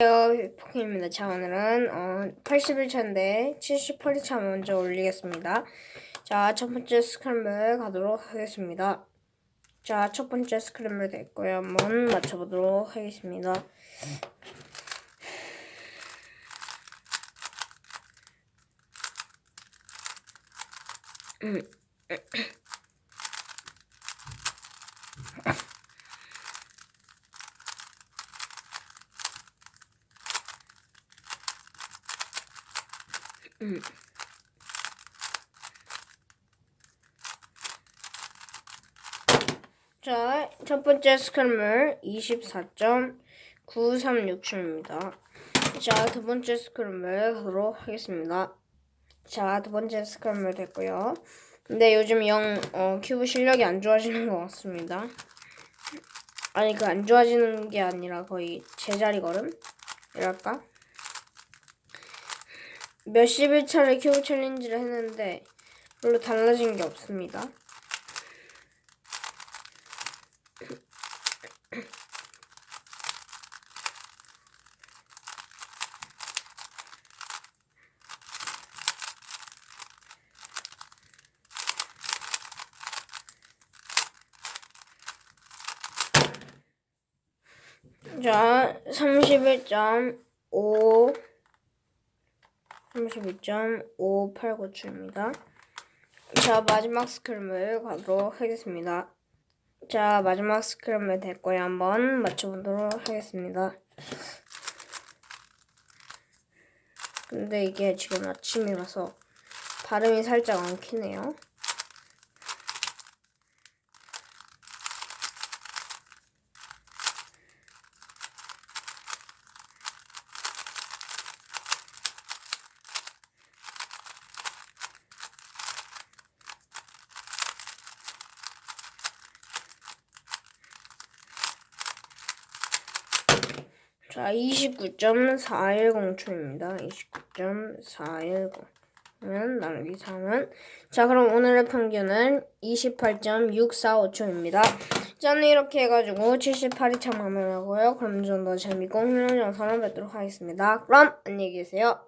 안녕하세요 포켓입니다. 자 오늘은 어, 81차인데 78차 먼저 올리겠습니다. 자 첫 번째 스크램블 가도록 하겠습니다. 자 첫 번째 스크램블 됐고요. 한번 맞춰보도록 하겠습니다. 자, 첫 번째 스크램블 24.9367입니다. 자, 두 번째 스크램블 가도록 하겠습니다. 자, 두 번째 스크램블 됐고요. 근데 요즘 영 어, 큐브 실력이 안 좋아지는 것 같습니다. 아니 그 안 좋아지는 게 아니라 거의 제자리 걸음? 이랄까? 몇십일 차례 큐브 챌린지를 했는데 별로 달라진 게 없습니다. 자, 31.5 32.5897입니다. 자, 마지막 스크램을 가도록 하겠습니다. 자, 마지막 스크램을 됐고요. 한번 맞춰보도록 하겠습니다. 근데 이게 지금 아침이라서 발음이 살짝 엉키네요. 자, 29.410초입니다. 29.410. 그러면 나누기 3은 자, 그럼 오늘의 평균은 28.645초입니다. 저는 이렇게 해가지고 78이 참 마무리하고요. 그럼 좀 더 재밌고 흥미로운 영상을 뵙도록 하겠습니다. 그럼 안녕히 계세요.